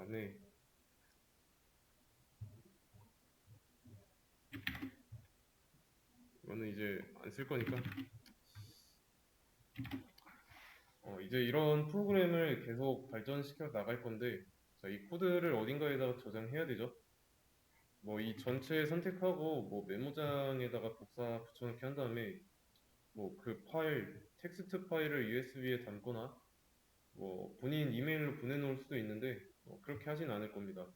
안에 이거는 이제 안 쓸 거니까 어, 이제 이런 프로그램을 계속 발전시켜 나갈 건데 자, 이 코드를 어딘가에다가 저장해야 되죠. 뭐 이 전체 선택하고 뭐 메모장에다가 복사 붙여넣기 한 다음에 뭐 그 파일 텍스트 파일을 USB에 담거나 뭐 본인 이메일로 보내놓을 수도 있는데 어, 그렇게 하진 않을 겁니다.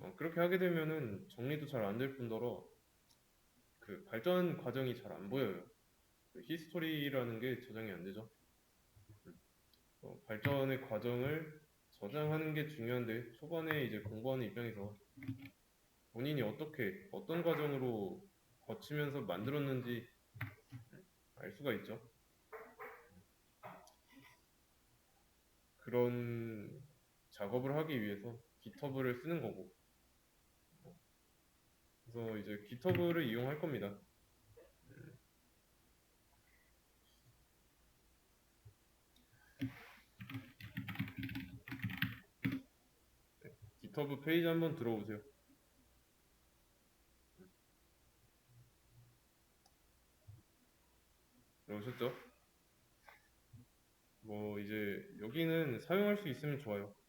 어, 그렇게 하게 되면은 정리도 잘 안 될 뿐더러 그 발전 과정이 잘 안 보여요. 그 히스토리라는 게 저장이 안 되죠. 어, 발전의 과정을 저장하는 게 중요한데 초반에 이제 공부하는 입장에서 본인이 어떻게 어떤 과정으로 거치면서 만들었는지 알 수가 있죠. 그런 작업을 하기 위해서 GitHub를 쓰는 거고. 그래서 이제 GitHub를 이용할 겁니다. 네, GitHub 페이지 한번 들어오세요. 들어오셨죠? 뭐 이제 여기는 사용할 수 있으면 좋아요.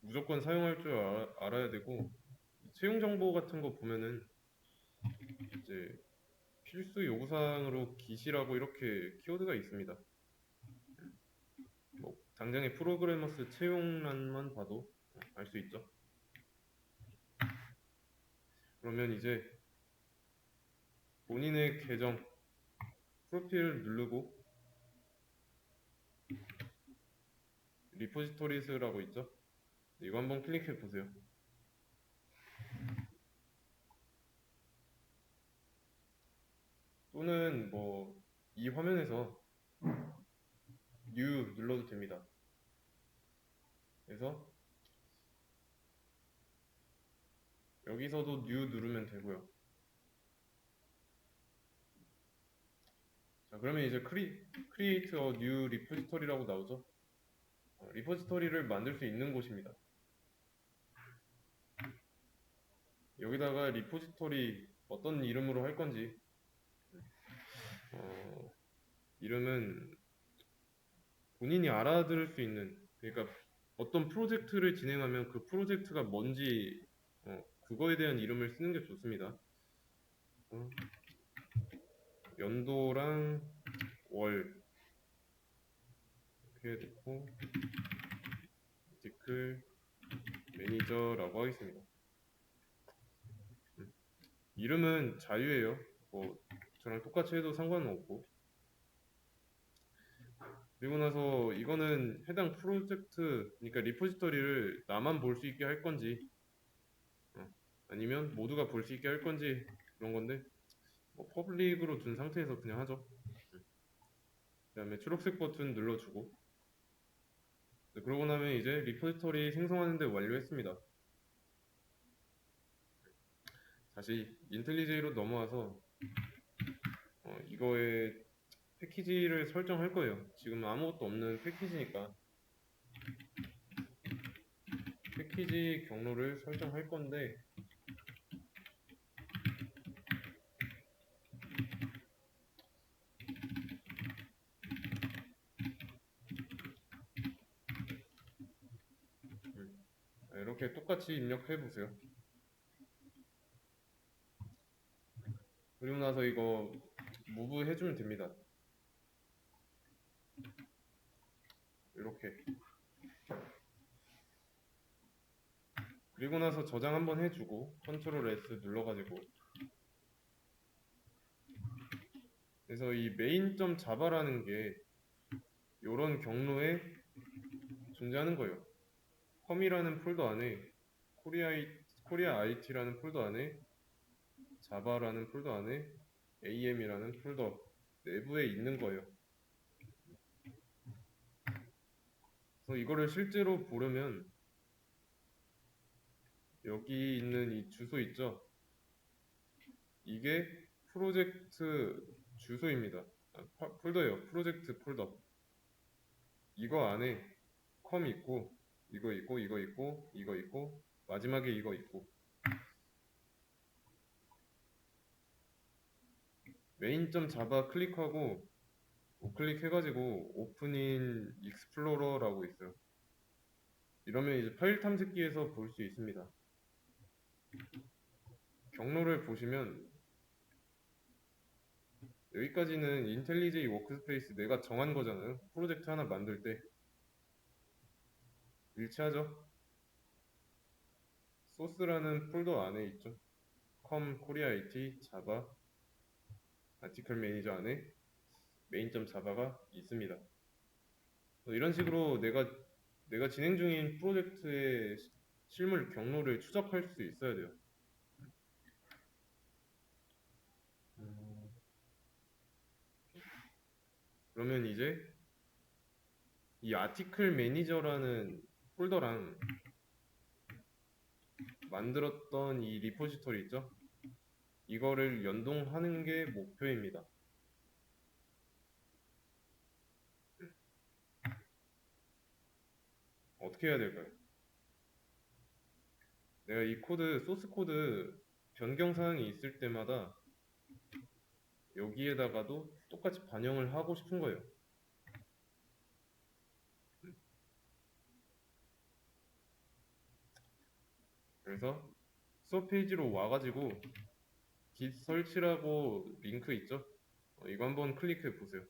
무조건 사용할 줄 알아, 알아 야 되고 채용 정보 같은 거 보면은 이제 필수 요구사항으로 기시라고 이렇게 키워드가 있습니다. 뭐 당장의 프로그래머스 채용란만 봐도 알 수 있죠. 그러면 이제 본인의 계정 프로필 누르고 리포지토리스라고 있죠? 이거 한번 클릭해 보세요. 또는 뭐 이 화면에서 New 눌러도 됩니다. 그래서 여기서도 New 누르면 되고요. 자, 그러면 이제 크리, Create a New Repository라고 나오죠? 어, 리포지토리를 만들 수 있는 곳입니다. 여기다가 리포지토리 어떤 이름으로 할 건지 어, 이름은 본인이 알아들을 수 있는 그러니까 어떤 프로젝트를 진행하면 그 프로젝트가 뭔지 어, 그거에 대한 이름을 쓰는 게 좋습니다. 어, 연도랑 월 이렇게 넣고 디클 매니저라고 하겠습니다. 음, 이름은 자유예요. 뭐 저랑 똑같이 해도 상관은 없고. 그리고 나서 이거는 해당 프로젝트, 그러니까 리포지토리를 나만 볼 수 있게 할 건지, 어, 아니면 모두가 볼 수 있게 할 건지 그런 건데, 뭐 퍼블릭으로 둔 상태에서 그냥 하죠. 그 다음에 초록색 버튼 눌러주고, 네, 그러고 나면 이제 리포지토리 생성하는데 완료했습니다. 다시 인텔리제이로 넘어와서 어, 이거에 패키지를 설정할 거예요. 지금 아무것도 없는 패키지니까 패키지 경로를 설정할 건데 음, 이렇게 똑같이 입력해 보세요. 그리고 나서 이거 무브 해주면 됩니다. 이렇게. 그리고 나서 저장 한번 해주고 컨트롤 S 눌러가지고 그래서 이 자바라는 게 이런 경로에 존재하는 거예요. 컴이라는 폴더 안에 코리아 코리아 IT라는 폴더 안에 자바라는 폴더 안에 AM이라는 폴더 내부에 있는 거예요. 그래서 이거를 실제로 보려면 여기 있는 이 주소 있죠? 이게 프로젝트 주소입니다. 아, 폴더예요. 프로젝트 폴더. 이거 안에 컴 있고 이거 있고 이거 있고 이거 있고 마지막에 이거 있고 자바 클릭하고 우클릭 해가지고 오픈인 익스플로러라고 있어요. 이러면 이제 파일 탐색기에서 볼 수 있습니다. 경로를 보시면 여기까지는 인텔리제이 워크스페이스 내가 정한 거잖아요. 프로젝트 하나 만들 때 일치하죠? 소스라는 폴더 안에 있죠. 컴 코리아 IT 자바 아티클 매니저 안에 메인.점 자바가 있습니다. 뭐 이런 식으로 내가 내가 진행 중인 프로젝트의 시- 실물 경로를 추적할 수 있어야 돼요. 음, 그러면 이제 이 아티클 매니저라는 폴더랑 만들었던 이 리포지토리 있죠? 이거를 연동하는 게 목표입니다. 어떻게 해야 될까요? 내가 이 코드, 소스 코드 변경 사항이 있을 때마다 여기에다가도 똑같이 반영을 하고 싶은 거예요. 그래서 수업 페이지로 와가지고 git 설치라고 링크 있죠? 어, 이거 한번 클릭해 보세요.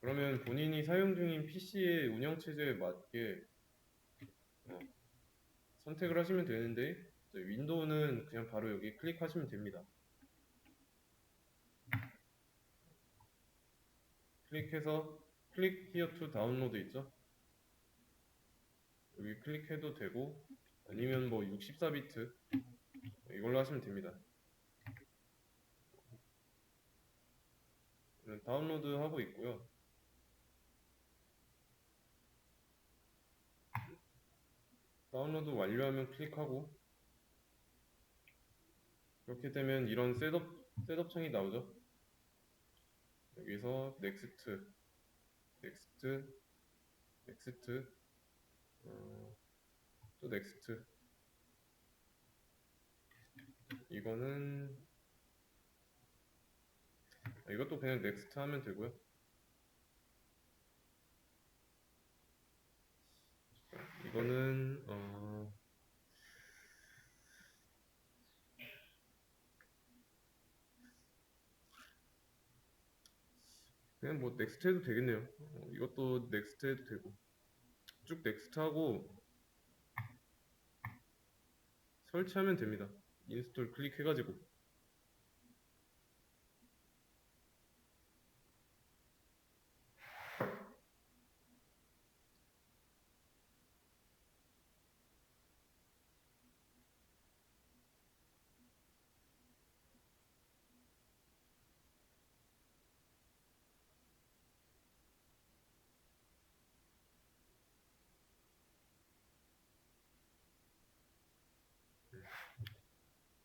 그러면 본인이 사용 중인 PC의 운영 체제에 맞게 어, 선택을 하시면 되는데 윈도우는 그냥 바로 여기 클릭하시면 됩니다. 클릭해서 클릭 히어 투 다운로드 있죠? 여기 클릭해도 되고 아니면 뭐 64비트 이걸로 하시면 됩니다. 다운로드 하고 있고요. 다운로드 완료하면 클릭하고 이렇게 되면 이런 셋업 셋업 창이 나오죠. 여기서 넥스트 넥스트 넥스트 어, 또 넥스트 이거는 아, 이것도 그냥 넥스트 하면 되고요. 이거는 어 그냥 뭐 넥스트 해도 되겠네요. 어, 이것도 넥스트 해도 되고 쭉 넥스트 하고 설치하면 됩니다. 인스톨 클릭해가지고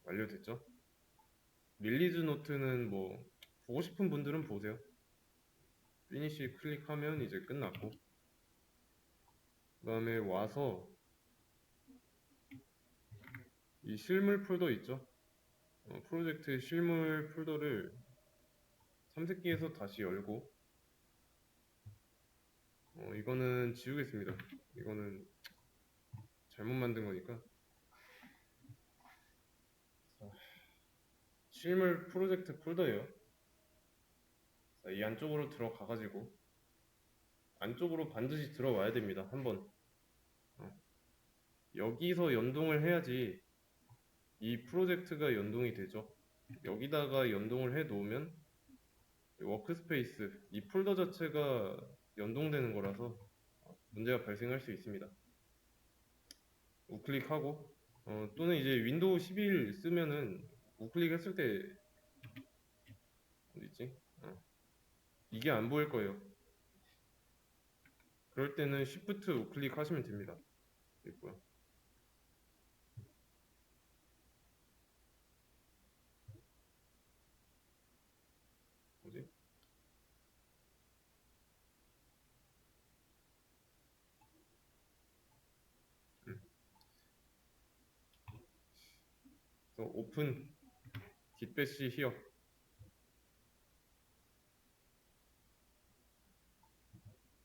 완료됐죠? 릴리즈 노트는 뭐 보고 싶은 분들은 보세요. 피니시 클릭하면 이제 끝났고 그 다음에 와서 이 실물 폴더 있죠? 어, 프로젝트 실물 폴더를 삼색기에서 다시 열고 어, 이거는 지우겠습니다. 이거는 잘못 만든 거니까 실물 프로젝트 폴더예요. 자, 이 안쪽으로 들어가가지고 안쪽으로 반드시 들어와야 됩니다. 한번 어. 여기서 연동을 해야지 이 프로젝트가 연동이 되죠. 여기다가 연동을 해 놓으면 워크스페이스 이 폴더 자체가 연동되는 거라서 문제가 발생할 수 있습니다. 우클릭하고 어, 또는 이제 윈도우 11 쓰면은 우클릭 했을 때 어디 있지? 어. 이게 안 보일 거예요. 그럴 때는 Shift 우클릭 하시면 됩니다. 있고요. 뭐지? 음. 오픈 깃배시 히어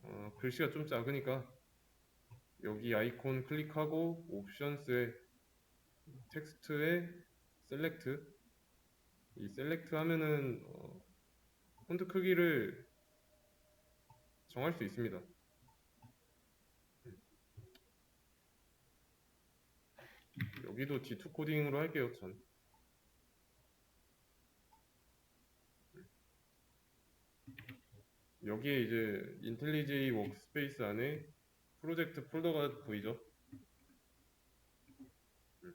어, 글씨가 좀 작으니까 여기 아이콘 클릭하고 옵션스에 텍스트에 셀렉트 이 셀렉트 하면은 어, 폰트 크기를 정할 수 있습니다. 여기도 D2 코딩으로 할게요, 전. 여기에 이제 인텔리제이 워크스페이스 안에 프로젝트 폴더가 보이죠? 음.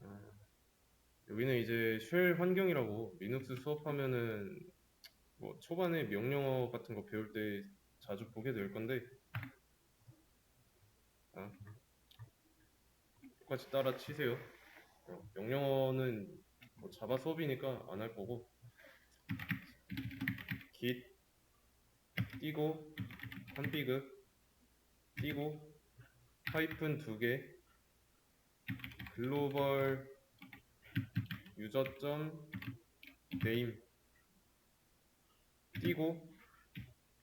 아, 여기는 이제 쉘 환경이라고 리눅스 수업하면은 뭐 초반에 명령어 같은 거 배울 때 자주 보게 될 건데 아, 똑같이 따라 치세요. 어, 명령어는 뭐 자바 수업이니까 안 할 거고 git 띄고 한 비급 띄고 하이픈 두 개 글로벌 유저점 네임 띄고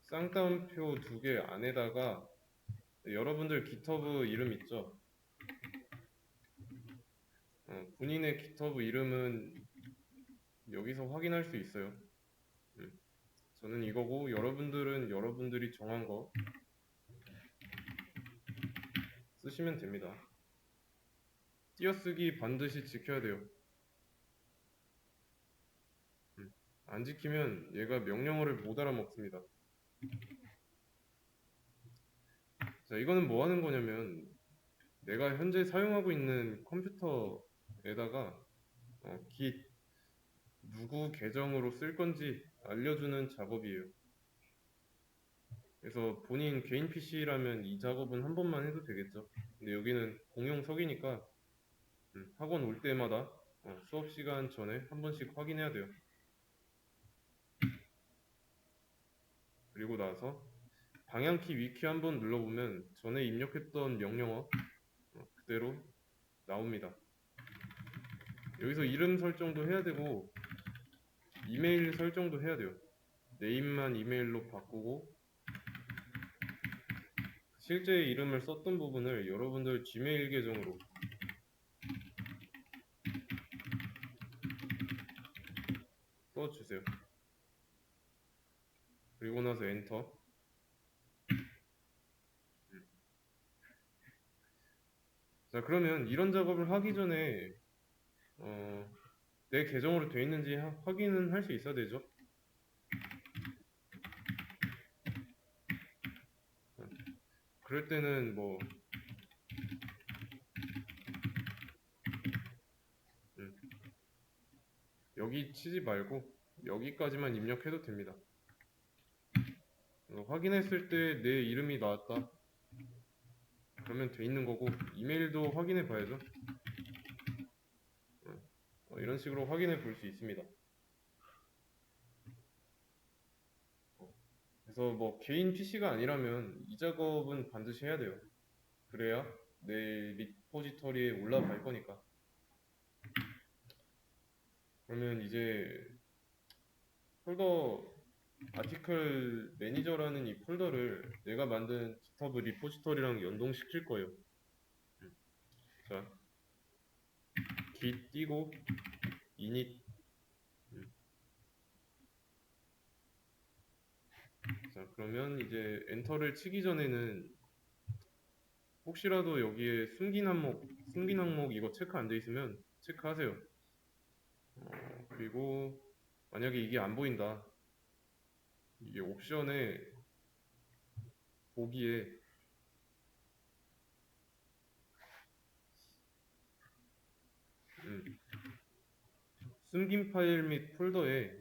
쌍따옴표 두 개 안에다가 여러분들 GitHub 이름 있죠? 어, 본인의 GitHub 이름은 여기서 확인할 수 있어요. 음, 저는 이거고 여러분들은 여러분들이 정한 거 쓰시면 됩니다. 띄어쓰기 반드시 지켜야 돼요. 음, 안 지키면 얘가 명령어를 못 알아먹습니다. 자, 이거는 뭐 하는 거냐면 내가 현재 사용하고 있는 컴퓨터에다가 어, git 누구 계정으로 쓸 건지 알려주는 작업이에요. 그래서 본인 개인 PC라면 이 작업은 한 번만 해도 되겠죠. 근데 여기는 공용석이니까 음, 학원 올 때마다 어, 수업 시간 전에 한 번씩 확인해야 돼요. 그리고 나서 방향키 위키 한 번 눌러보면 전에 입력했던 명령어 어, 그대로 나옵니다. 여기서 이름 설정도 해야 되고 이메일 설정도 해야 돼요. 네임만 이메일로 바꾸고 실제 이름을 썼던 부분을 여러분들 지메일 계정으로 써주세요. 그리고 나서 엔터. 음. 자, 그러면 이런 작업을 하기 전에 어, 내 계정으로 돼 있는지 하- 확인은 할 수 있어야 되죠. 어, 그럴 때는 뭐 음, 여기 치지 말고 여기까지만 입력해도 됩니다. 어, 확인했을 때 내 이름이 나왔다. 그러면 돼 있는 거고 이메일도 확인해 봐야죠. 어, 이런 식으로 확인해 볼 수 있습니다. 어, 그래서 뭐 개인 PC가 아니라면 이 작업은 반드시 해야 돼요. 그래야 내 리포지터리에 올라갈 거니까. 그러면 이제 폴더 아티클 매니저라는 이 폴더를 내가 만든 GitHub 리포지터리랑 연동시킬 거예요. 음. 자, 띄고 init 음. 자 그러면 이제 엔터를 치기 전에는 혹시라도 여기에 숨긴 항목 숨긴 항목 이거 체크 안 돼 있으면 체크하세요 어, 그리고 만약에 이게 안 보인다 이게 옵션에 보기에 음, 숨긴 파일 및 폴더에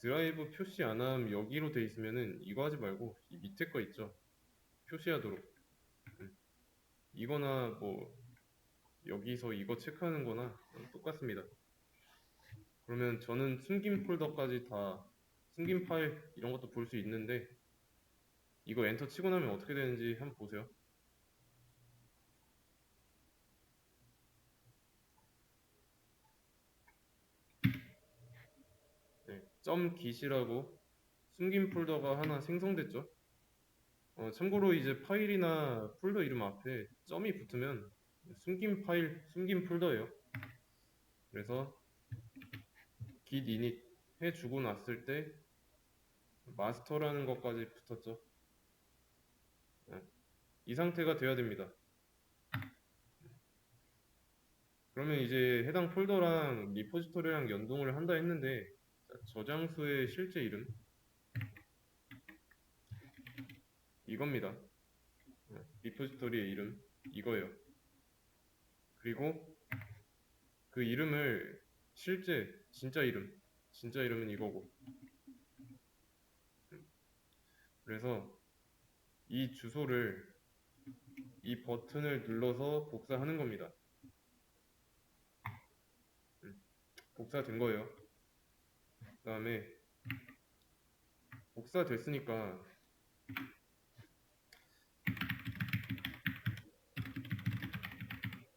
드라이브 표시 안 함 여기로 돼 있으면은 이거 하지 말고 이 밑에 거 있죠? 표시하도록. 음. 이거나 뭐 여기서 이거 체크하는 거나 똑같습니다. 그러면 저는 숨긴 폴더까지 다 숨긴 파일 이런 것도 볼 수 있는데 이거 엔터 치고 나면 어떻게 되는지 한번 보세요 점 git이라고 숨긴 폴더가 하나 생성됐죠. 어, 참고로 이제 파일이나 폴더 이름 앞에 점이 붙으면 숨긴 파일, 숨긴 폴더예요. 그래서 git init 해주고 났을 때 마스터라는 것까지 붙었죠. 네. 이 상태가 돼야 됩니다. 그러면 이제 해당 폴더랑 리포지토리랑 연동을 한다 했는데 자, 저장소의 실제 이름 이겁니다. 네, 리포지토리의 이름 이거예요. 그리고 그 이름을 실제 진짜 이름 진짜 이름은 이거고 그래서 이 주소를 이 버튼을 눌러서 복사하는 겁니다. 음, 복사된 거예요. 그 다음에 복사 됐으니까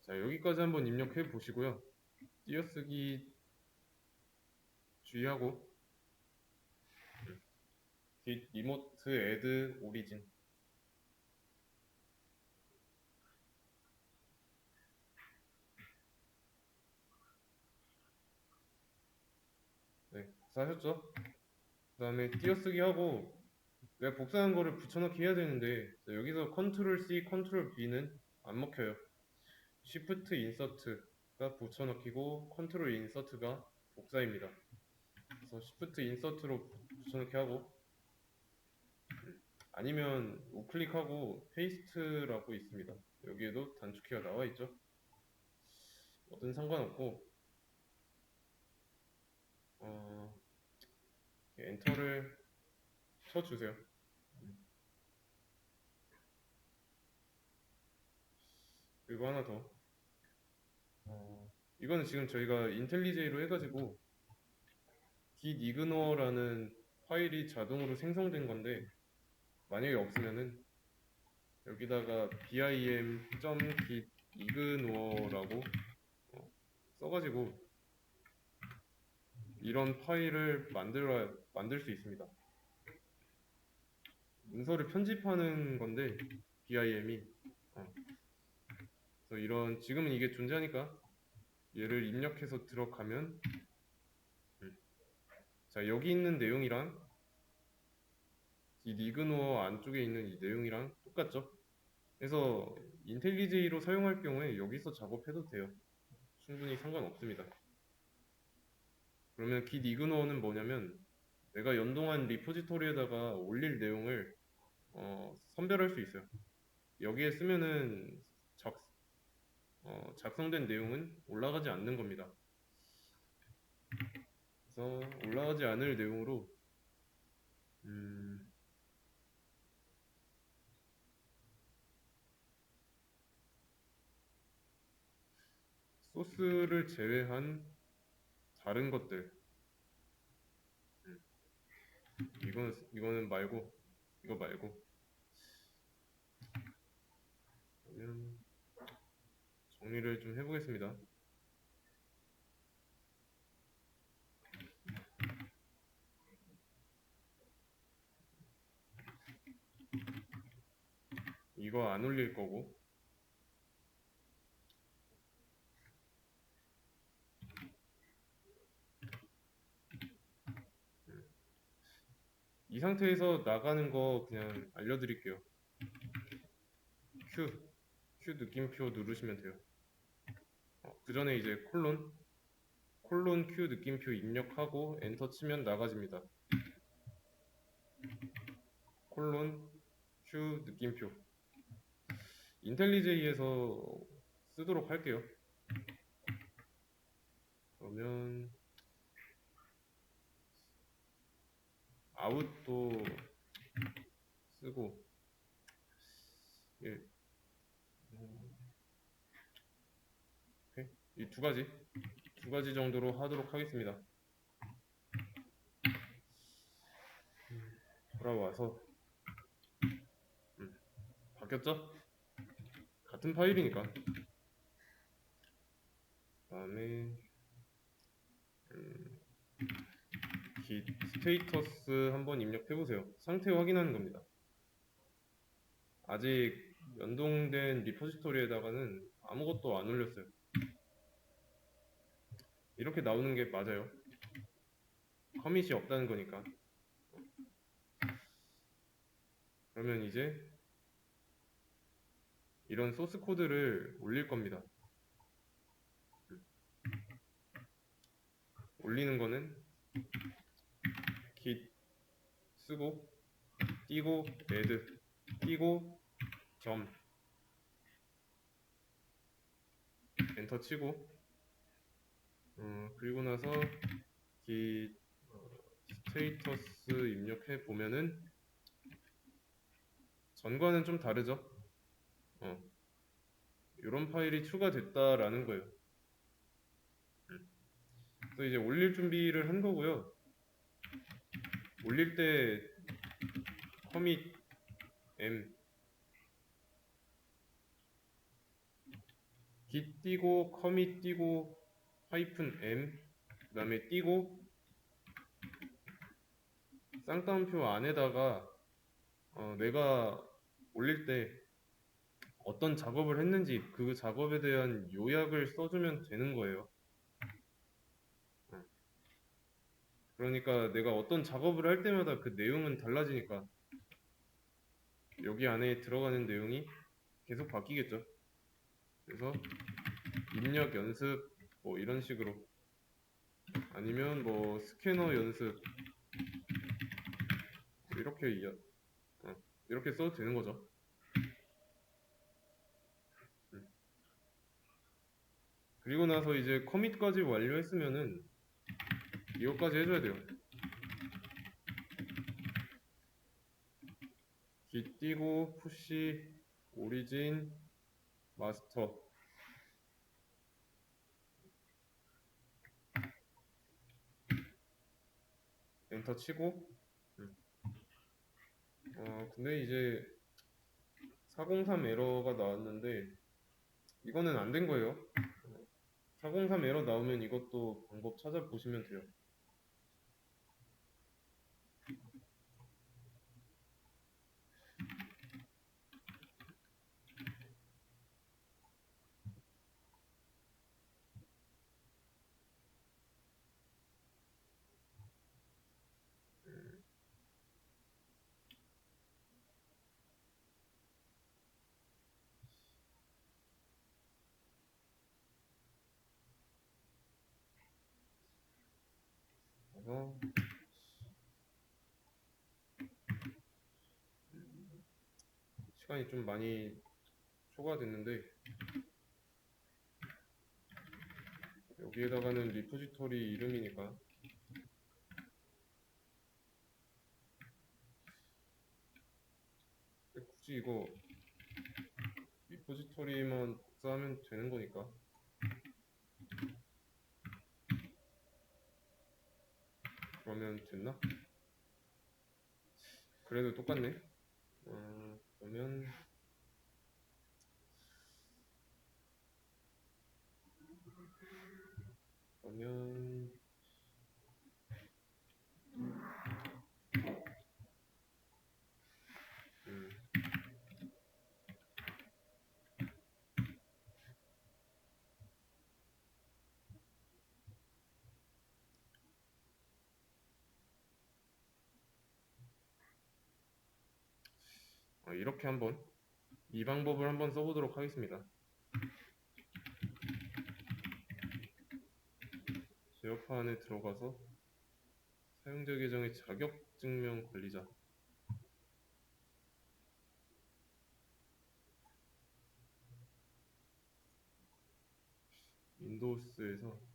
자 여기까지 한번 입력해 보시고요. 띄어쓰기 주의하고 git remote add 복 사하셨죠? 그 다음에 띄어쓰기 하고 내가 복사한 거를 붙여넣기 해야 되는데 자, 여기서 컨트롤 C, 컨트롤 V는 안 먹혀요. Shift 인서트가 붙여넣기고 컨트롤 인서트가 복사입니다. 그래서 Shift 인서트로 붙여넣기 하고 아니면 우클릭하고 페이스트라고 있습니다. 여기에도 단축키가 나와 있죠. 뭐든 상관없고 어, 엔터를 쳐주세요. 그리고 하나 더. 어, 이거는 지금 저희가 인텔리제이로 해가지고 git ignore.라는 파일이 자동으로 생성된 건데 만약에 없으면은 여기다가 bim.git ignore.라고 어, 써가지고 이런 파일을 만들어 만들 수 있습니다. 문서를 편집하는 건데 BIM이 어. 이런 지금은 이게 존재하니까 얘를 입력해서 들어가면 음. 자 여기 있는 내용이랑 이 리그노어 안쪽에 있는 이 내용이랑 똑같죠? 그래서 인텔리제이로 사용할 경우에 여기서 작업해도 돼요. 충분히 상관없습니다. 그러면 git ignore.는 뭐냐면 내가 연동한 리포지토리에다가 올릴 내용을 어, 선별할 수 있어요. 여기에 쓰면은 작, 어, 작성된 내용은 올라가지 않는 겁니다. 그래서 올라가지 않을 내용으로 음, 소스를 제외한 다른 것들 음, 이거는 이거는 말고 이거 말고 그러면 정리를 좀 해보겠습니다. 이거 안 올릴 거고 이 상태에서 나가는 거 그냥 알려드릴게요. Q, Q 느낌표 누르시면 돼요. 어, 그 전에 이제 콜론, 콜론 Q 느낌표 입력하고 엔터 치면 나가집니다. 콜론 Q 느낌표. 인텔리제이에서 쓰도록 할게요. 그러면 아웃도 쓰고 예. 이두 가지 두 가지 정도로 하도록 하겠습니다. 음, 돌아와서 음, 바뀌었죠? 같은 파일이니까 다음에 음, git 스테이터스 한번 입력해 보세요. 상태 확인하는 겁니다. 아직 연동된 리포지토리에다가는 아무것도 안 올렸어요. 이렇게 나오는 게 맞아요. 커밋이 없다는 거니까. 그러면 이제 이런 소스 코드를 올릴 겁니다. 올리는 거는 쓰고 띄고 add 띄고 점 엔터 치고 어, 그리고 나서 git 어, 스테이터스 입력해 보면은 전과는 좀 다르죠. 어, 이런 파일이 추가됐다라는 거예요. 그래서 이제 올릴 준비를 한 거고요. 올릴 때 commit m git 띄고 commit 띄고 하이픈 m 그 다음에 띄고 쌍따옴표 안에다가 어, 내가 올릴 때 어떤 작업을 했는지 그 작업에 대한 요약을 써주면 되는 거예요. 그러니까 내가 어떤 작업을 할 때마다 그 내용은 달라지니까 여기 안에 들어가는 내용이 계속 바뀌겠죠. 그래서 입력 연습 뭐 이런 식으로 아니면 뭐 스캐너 연습 이렇게 어, 이렇게 써도 되는 거죠. 음. 그리고 나서 이제 커밋까지 완료했으면은 이것까지 해줘야 돼요. git 띄고 푸시 오리진 마스터 엔터 치고 음. 어 근데 이제 403 에러가 나왔는데 이거는 안 된 거예요 403 에러 나오면 이것도 방법 찾아보시면 돼요 그래서 시간이 좀 많이 초과됐는데 여기에다가는 리포지토리 이름이니까 굳이 이거 리포지토리만 복사하면 되는 거니까 그러면 됐나? 그래도 똑같네. 어, 그러면 그러면 이렇게 한번 이 방법을 한번 써보도록 하겠습니다. 제어파 안에 들어가서 사용자 계정의 자격 증명 관리자 윈도우스에서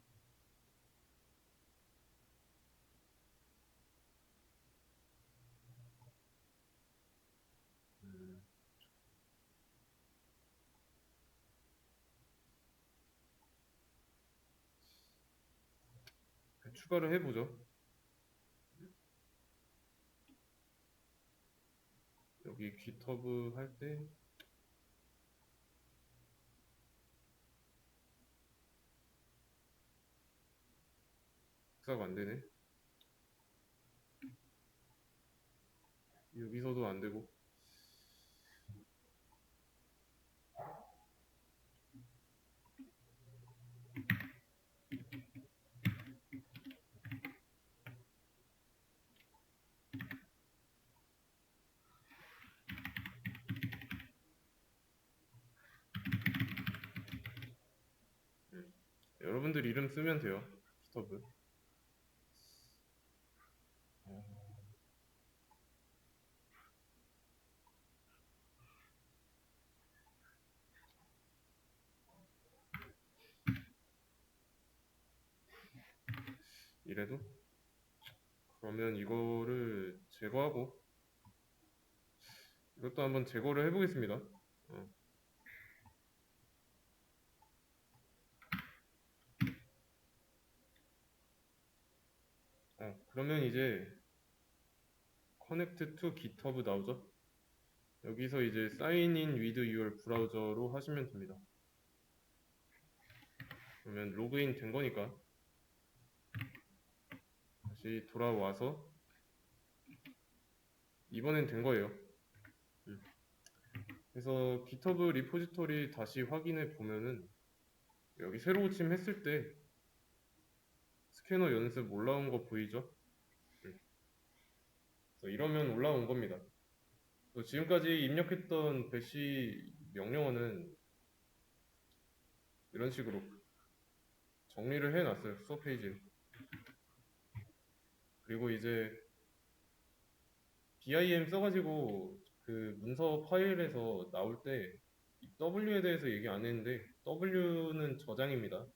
추가를 해보죠. 여기 GitHub 할때 싹안 되네. 여기서도 안 되고 여러분들 이름 쓰면 돼요. 스톱은. 이래도? 그러면 이거를 제거하고 이것도 한번 제거를 해보겠습니다. 어. 어, 그러면 이제 connect to GitHub 나오죠? 여기서 이제 in with your browser로 하시면 됩니다. 그러면 로그인 된 거니까 다시 돌아와서 이번엔 된 거예요. 음. 그래서 GitHub 리포지토리 다시 확인해 보면은 여기 새로 고침 했을 때 스캐너 연습 올라온 거 보이죠? 음. 그래서 이러면 올라온 겁니다. 또 지금까지 입력했던 배시 명령어는 이런 식으로 정리를 해놨어요. 수업 페이지에. 그리고 이제 BIM 써가지고 그 문서 파일에서 나올 때 W에 대해서 얘기 안 했는데 W는 저장입니다.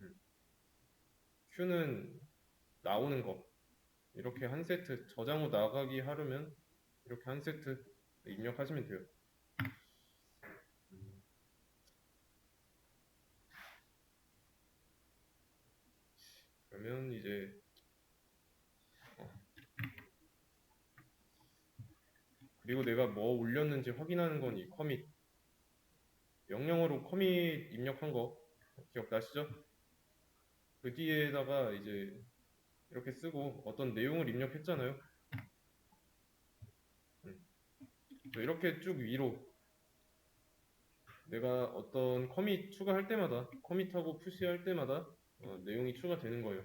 음. Q는 나오는 거. 이렇게 한 세트 저장 후 나가기 하려면 이렇게 한 세트 입력하시면 돼요. 음. 그러면 이제 어. 그리고 내가 뭐 올렸는지 확인하는 건 이 커밋 명령어로 커밋 입력한 거 기억나시죠? 그 뒤에다가 이제 이렇게 쓰고 어떤 내용을 입력했잖아요. 음. 이렇게 쭉 위로 내가 어떤 커밋 추가할 때마다 커밋하고 푸시할 때마다 어, 내용이 추가되는 거예요.